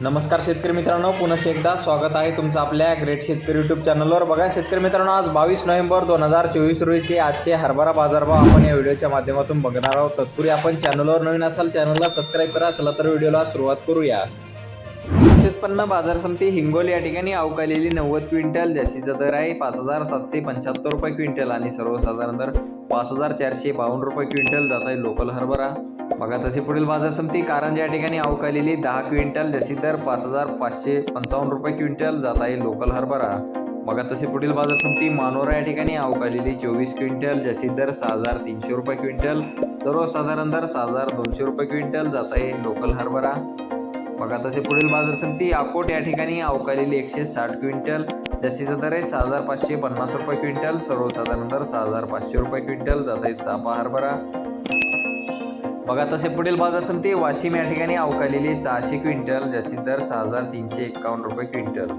नमस्कार शेतकरी मित्रांनो पुन्हा एकदा स्वागत आहे तुमचं आपल्या ग्रेट शेतकरी युट्यूब चॅनलवर बघा शेतकरी मित्रांनो आज बावीस नोव्हेंबर दोन हजार चोवीस रोजीचे आजचे हरभरा बाजारभाव आपण या व्हिडिओच्या माध्यमातून बघणार आहोत. तत्पूर्वी आपण चॅनलवर नवीन असाल चॅनलला सबस्क्राईब करा चला तर व्हिडिओला सुरुवात करूया. कृषी उत्पन्न बाजार समिती हिंगोली या ठिकाणी अवकालेली नव्वद क्विंटल जास्तीचा दर आहे पाच हजार सातशे पंच्याहत्तर रुपये क्विंटल आणि सर्वसाधारण दर पाच हजार चारशे बावन्न रुपये क्विंटल जात आहे लोकल हरभरा. बघा तसे पुढील बाजार समिती कारंज या ठिकाणी अवकालेली दहा क्विंटल जास्तीत दर पाच हजार पाचशे पंचावन्न रुपये क्विंटल जात आहे लोकल हरभरा. बघा तसे पुढील बाजार समिती मानोरा या ठिकाणी अवकालेली चोवीस क्विंटल जास्तीत दर सहा हजार तीनशे रुपये क्विंटल सर्वसाधारण दर सहा हजार दोनशे रुपये क्विंटल जात आहे लोकल हरभरा. बघा तसे पुढील बाजार समिती अकोट या ठिकाणी अवकालेली एकशे साठ क्विंटल जास्तीचा दर आहे सहा हजार पाचशे पन्नास रुपये क्विंटल सर्वसाधारण दर सहा हजार पाचशे रुपये क्विंटल जात आहे चापा हरभरा बघा तसे पुढील बाजार समिती वाशिम या ठिकाणी अवकालेली सहाशे क्विंटल जास्तीत दर सहा हजार तीनशे एकावन्न रुपये क्विंटल.